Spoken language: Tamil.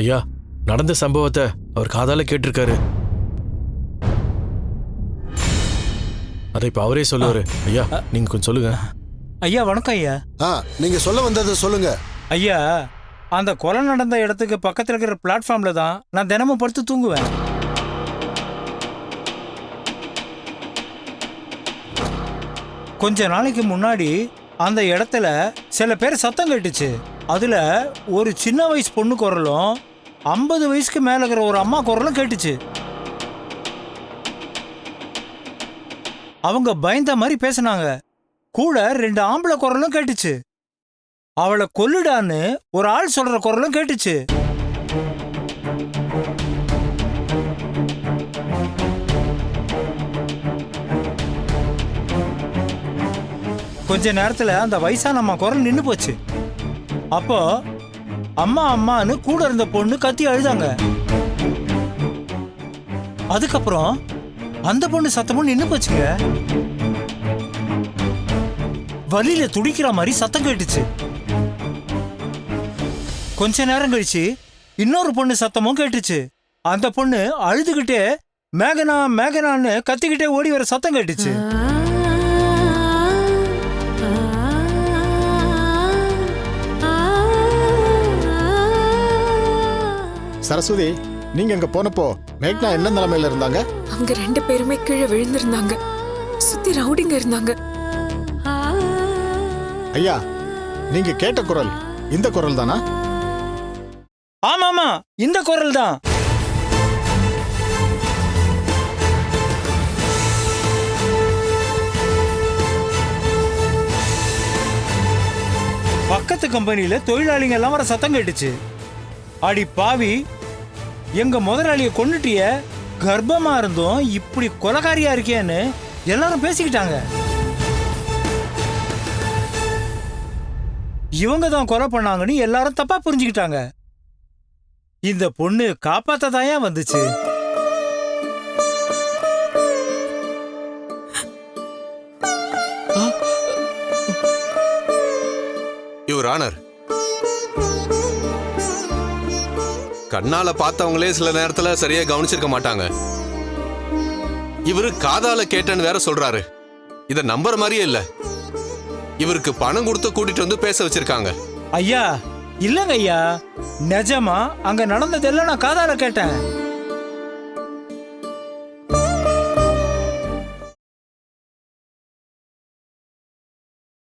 ஐயா நடந்த சம்பவத்தை அவர் காதால கேட்டிருக்காரு. அதை இப்ப அவரே சொல்லுவாரு. ஐயா நீங்க கொஞ்சம் சொல்லுங்க. ஐயா வணக்கம் ஐயா. ஆ நீங்க சொல்ல வந்ததை சொல்லுங்க. ஐயா அந்த கொலை நடந்த இடத்துக்கு பக்கத்தில் இருக்கிற பிளாட்ஃபார்ம்ல தான் நான் தினமும் படுத்து தூங்குவேன். கொஞ்ச நாளைக்கு முன்னாடி அந்த இடத்துல சில பேர் சத்தம் கேட்டுச்சு. அதில் ஒரு சின்ன வயசு பொண்ணு குரலும் ஐம்பது வயசுக்கு மேலே இருக்கிற ஒரு அம்மா குரலும் கேட்டுச்சு. அவங்க பயந்த மாதிரி பேசினாங்க. கூட ரெண்டு ஆம்பளை குரலும் கேட்டுச்சு. அவளை கொல்லுடான்னு ஒரு ஆள் சொல்ற குரலும் கேட்டுச்சு. கொஞ்ச நேரத்துல அந்த வயசான அம்மா குரல் நின்னு போச்சு. அப்போ அம்மா அம்மான்னு கூட இருந்த பொண்ணு கத்தி அழுதாங்க. அதுக்கப்புறம் அந்த பொண்ணு சத்தமும் நின்னு போச்சுங்க. வலியில துடிக்கிற மாதிரி சத்தம் கேட்டுச்சு. கொஞ்ச நேரம் கழிச்சு இன்னொரு பொண்ணு சத்தமும் கேட்டுச்சு. அந்த பொண்ணு அழுதுகிட்டே மேகனா மேகனான்னு கத்திக்கிட்டே ஓடி வர சத்தம் கேட்டுச்சு. சரஸ்வதி நீங்க அங்க போனப்போ மேக்னா என்ன நிலைமையில இருந்தாங்க? அவங்க ரெண்டு பேருமே கீழே விழுந்திருந்தாங்க. சுத்தி ரவுடிங்க இருந்தாங்க. ஐயா நீங்க கேட்ட குரல் இந்த குரல் தானா? ஆமாமா இந்த குரல் தான். பக்கத்து கம்பெனியில தொழிலாளிங்க எல்லாம் வர சத்தம் கேட்டுச்சு. அடி பாவி எங்க முதலாளிய கொண்டுட்டிய கர்ப்பமா இருந்தும் இப்படி கொலகாரியா இருக்கேன்னு எல்லாரும் பேசிக்கிட்டாங்க. இவங்க தான் கொலை பண்ணாங்கன்னு எல்லாரும் தப்பா புரிஞ்சுக்கிட்டாங்க. இந்த பொண்ணு காப்பாத்ததாயா வந்துச்சு? யுவர் ஆனர் கண்ணால பார்த்தவங்களே சில நேரத்துல சரியா கவனிச்சிருக்க மாட்டாங்க. இவரு காதால கேட்டேன்னு வேற சொல்றாரு. இத நம்புற மாதிரியே இல்ல. இவருக்கு பணம் கொடுத்து கூட்டிட்டு வந்து பேச வச்சிருக்காங்க. ஐயா இல்லங்க ஐயா. நிஜமா அங்க நடந்ததெல்லாம் நான் காதால கேட்டேன்.